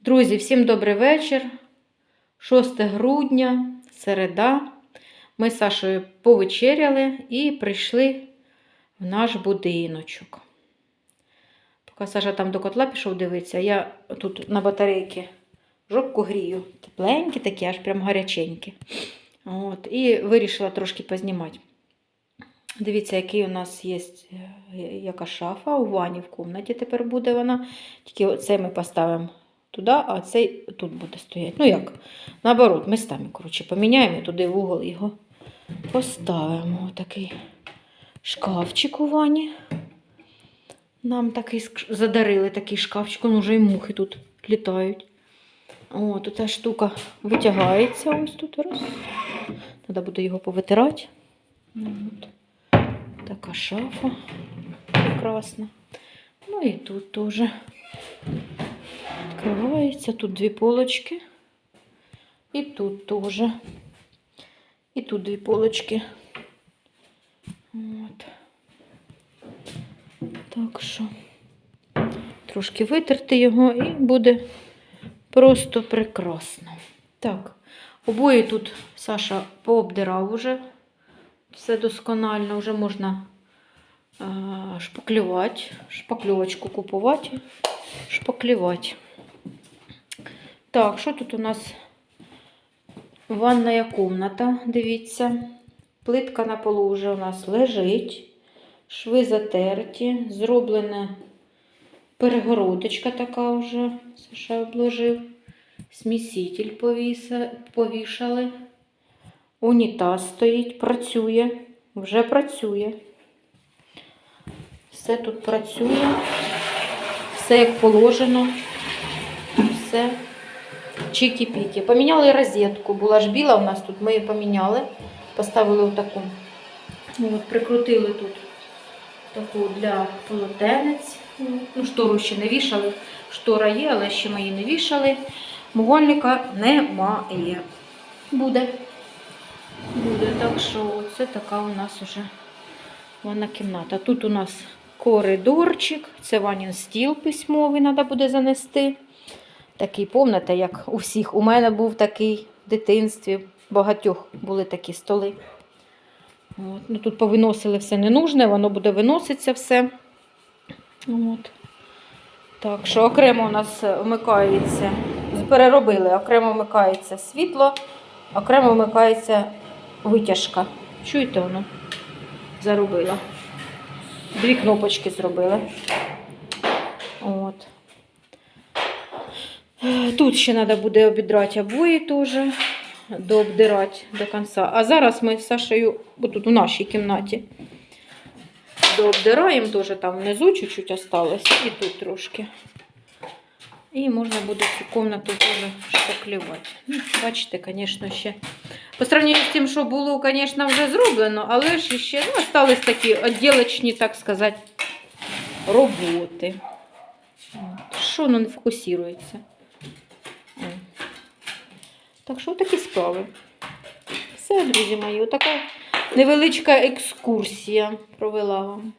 Друзі, всім добрий вечір. 6 грудня, середа. Ми з Сашою повечеряли і прийшли в наш будиночок. Поки Саша там до котла пішов дивитися, я тут на батарейки жопку грію. Тепленькі такі, аж прям гаряченькі. От, і вирішила трошки познімати. Дивіться, який у нас є е, яка шафа у ванні в кімнаті тепер буде вона. Тільки оце ми поставимо туди, а цей тут буде стояти. Ну як? Наоборот, містами, коротше, поміняємо туди в угол його поставимо. Такий шкафчик у ванні. Нам такий задарили такий шкафчик, ну вже і мухи тут літають. От, ця штука витягається ось тут раз. Треба буде його повитирати. От. Така шафа прекрасна. Ну і тут теж відкривається. Тут дві полочки. І тут теж. І тут дві полочки. От. Так що трошки витерти його і буде просто прекрасно. Так, обоє тут Саша пообдирав уже. Все досконально, вже можна шпаклювати, шпакльовочку купувати, шпаклювати. Так, що тут у нас? Ванная комната, дивіться. Плитка на полу вже у нас лежить. Шви затерті, зроблена перегородочка така вже, Саша обложив. Сміситель повішали. Унітаз стоїть, працює, вже працює. Все тут працює, все як положено, все чики-піки. Поміняли розетку, була ж біла у нас тут, ми її поміняли, поставили отаку. От, прикрутили тут таку для полотенець. Ну, штору ще не вішали. Штора є, але ще ми її не вішали. Могольника немає. Буде. Буде. Так що це така у нас уже ванна кімната. Тут у нас коридорчик, це Ванін стіл письмовий, треба буде занести. Такий, пам'ятаєте, як у всіх. У мене був такий в дитинстві. Багатьох були такі столи. От. Ну, тут повиносили все ненужне, воно буде виноситися все. От. Так що окремо у нас вмикається, переробили, окремо вмикається світло, окремо вмикається витяжка. Чуєте воно? Заробила. Дві кнопочки зробили. От. Тут ще треба буде обідрати обої теж, дообдирати до кінця. А зараз ми з Сашею, бо тут у нашій кімнаті, дообдираємо теж там внизу чуть-чуть осталось і тут трошки. І можна буде цю кімнату теж шпаклювати. Ну, бачите, звісно, ще. По сравнению з тим, що було, звісно, вже зроблено, але ж ще ну, остались такі відділочні, так сказати, роботи. От. Що воно не фокусується? Так що такі справи. Все, друзі мої, отака невеличка екскурсія провела вам.